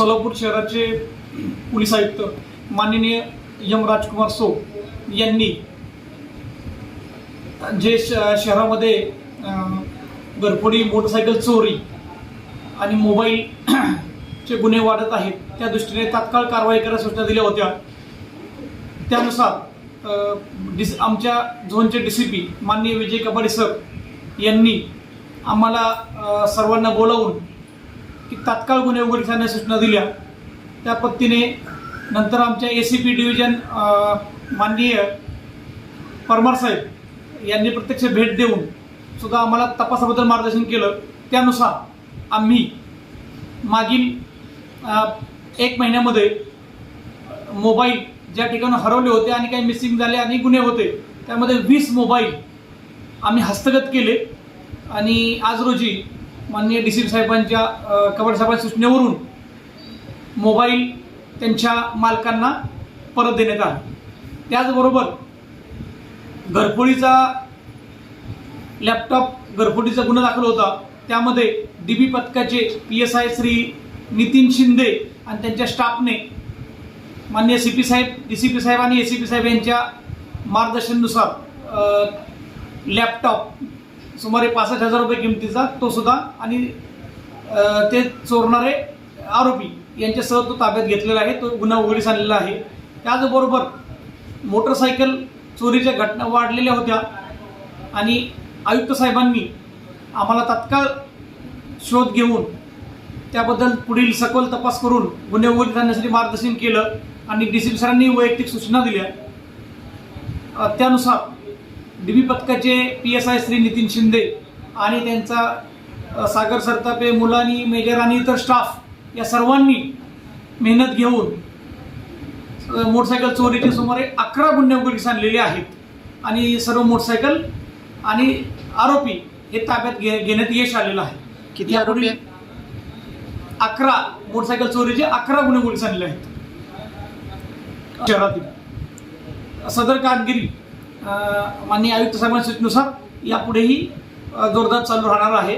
सोलापूर शहराचे पोलीस आयुक्त माननीय यम राजकुमार सो यांनी जे श शहरामध्ये अं, घरफोडी मोटरसायकल चोरी आणि मोबाईलचे गुन्हे वाढत आहेत त्या दृष्टीने तात्काळ कारवाई करायला सूचना दिल्या होत्या. त्यानुसार डिस आमच्या झोनचे डी सी पी माननीय विजय कबाडे सर यांनी आम्हाला सर्वांना बोलावून की तात्काळ गुन्हे उघड आणण्याच्या सूचना दिल्या. त्या पद्धतीने नंतर आमच्या ए सी पी डिव्हिजन माननीय परमार साहेब यांनी प्रत्यक्ष भेट देऊन सुद्धा आम्हाला तपासाबद्दल मार्गदर्शन केलं. त्यानुसार आम्ही मागील एक महिन्यामध्ये मोबाईल ज्या ठिकाणी हरवले होते आणि काही मिसिंग झाले आणि गुन्हे होते त्यामध्ये वीस मोबाईल आम्ही हस्तगत केले. आणि आज रोजी माननीय डी सी साहेबांच्या अ, साहेबांच्या सूचनेवरून मोबाईल त्यांच्या मालकांना परत देण्यात आला. त्याचबरोबर घरफोडीचा लॅपटॉप घरफोडीचा गुन्हा दाखल होता. त्यामध्ये डी बी पथकाचे P S I Shri Nitin Shinde आणि त्यांच्या स्टाफने माननीय सी पी साहेब डी सी पी साहेब आणि ए सी पी साहेब यांच्या मार्गदर्शनानुसार लॅपटॉप सुमारे पासष्ट हजार रुपये किमतीचा तो सुद्धा आणि ते चोरणारे आरोपी यांच्यासह तो ताब्यात घेतलेला आहे तो गुन्हा उघडीस आणलेला आहे. त्याचबरोबर मोटरसायकल चोरीच्या घटना वाढलेल्या होत्या आणि आयुक्त साहेबांनी आम्हाला तात्काळ शोध घेऊन त्याबद्दल पुढील सखोल तपास करून गुन्हे उघडीस आणण्यासाठी मार्गदर्शन केलं आणि डी सी सरांनी वैयक्तिक सूचना दिल्या. त्यानुसार डी बी पथकाचे P S I Shri Nitin Shinde आणि त्यांचा सागर सरतापे मुलानी मेजर आणि इतर स्टाफ या सर्वांनी मेहनत घेऊन मोटरसायकल चोरीचे सुमारे अकरा गुन्हे उघडकीस आणलेले आहेत. आणि सर्व मोटरसायकल आणि आरोपी हे ताब्यात घे घेण्यात यश आलेलं आहे. किती आरोपी? अकरा मोटरसायकल चोरीचे अकरा गुन्हे उघडकीस आणले आहेत. शहरातील सदर कामगिरी माननीय आयुक्त साहेबांच्या सूचनेनुसार यापुढेही जोरदार चालू राहणार आहे.